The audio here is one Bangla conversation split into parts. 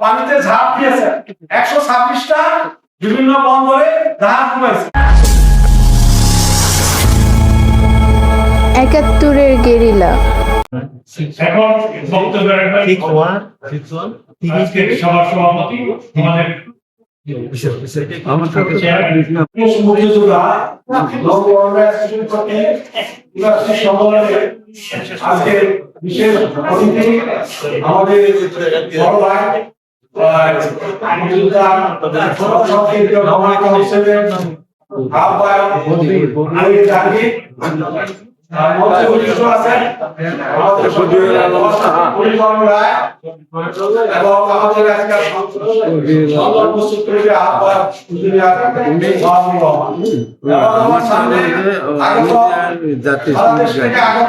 পানিতে ঝাঁপ দিয়েছে। একশো ছাব্বিশটা বিভিন্ন বন্দরে জাহাজ ডুবেছে একাত্তরের গেরিলা। এখন বক্তব্যের একটা ঠিক হওয়া ঠিক আজকে সবার সভাপতি আমাদের আজকে বিশেষ অতিথি আমাদের বড় ভাই আমাদের এবং এবং আমার সামনে আগত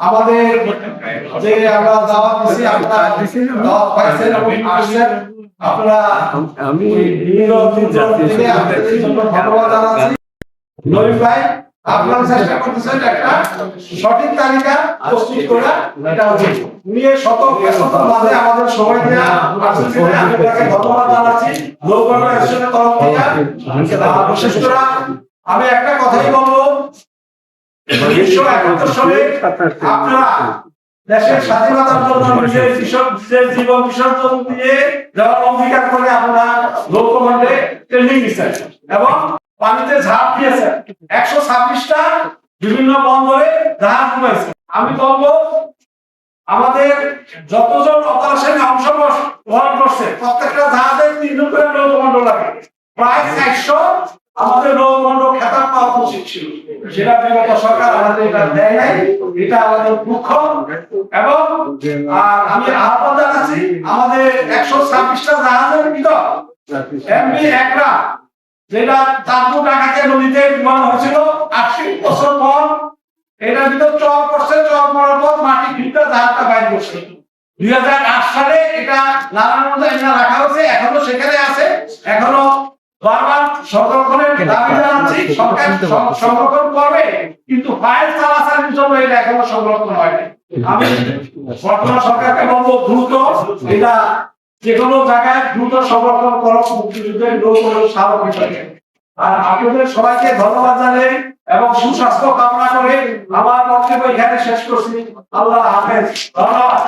আমাদের যে আমরা দাওয়াত দিছি আপনারা দাওয়াত পাইছেন এবং আসছেন আপনারা আমি ধন্যবাদ জানাচ্ছি নবীন ভাই আপনারা চেষ্টা করতেছেন একটা সঠিক তালিকা প্রস্তুত করা এটা নিয়ে শত শত মাঝে আমাদের সময় আসছে আমি আপনাকে ধন্যবাদ জানাচ্ছি তরফ থেকে বিশেষ করে আমি একটা কথাই বলব উনিশশো একাত্তর সালে আপনারা দেশের স্বাধীনতার জন্য নিজের বিসর্জন জীবন বিসর্জন দিয়ে যাওয়ার অঙ্গীকার করে আপনারা লোক ট্রেনিং দিচ্ছেন এবং পানিতে ঝাঁপ দিয়েছেন। একশো ছাব্বিশটা বিভিন্ন বন্দরে জাহাজ ডুবেছে আমি বলব আমাদের যতজন অপারেশনে অংশগ্রহণ করছে প্রত্যেকটা জাহাজে তিনজন করে নৌ কমান্ডো লাগে। প্রায় চারশো আমাদের নৌ খেতাব পাওয়া উচিত ছিল। সেটা বিগত সরকার আমাদের এটা দেয় নাই, এটা আমাদের দুঃখ। এবং, আর আমি আহ্বান জানাচ্ছি, আমাদের একশো ছাব্বিশটা জাহাজের ভিতর এমনি যেটা ঢাকাকে নদীতে বিমান হয়েছিল, আশি বছর পর, এটার ভিতর চর করছে চর করার পর মাটি ভিতরে জাহাজটা বাইর করছে। দুই হাজার আট সালে এটা এনে রাখা হয়েছে, এখনও সেখানে আছে, এখনও বারবার সংরক্ষণের দাবি জানাচ্ছি সরকার সংরক্ষণ করবে কিন্তু ফাইল চালাচালির জন্য এটা এখনও সংরক্ষণ হয়নি আমি বর্তমান সরকারকে বলব দ্রুত এটা যে কোনো জায়গায় দ্রুত সংরক্ষণ করো মুক্তিযুদ্ধের লোক স্মারক হিসেবে। আর আপনাদের সবাইকে ধন্যবাদ জানাই এবং সুস্বাস্থ্য কামনা করে আমার বক্তব্য এখানে শেষ করছি। আল্লাহ হাফেজ। ধন্যবাদ।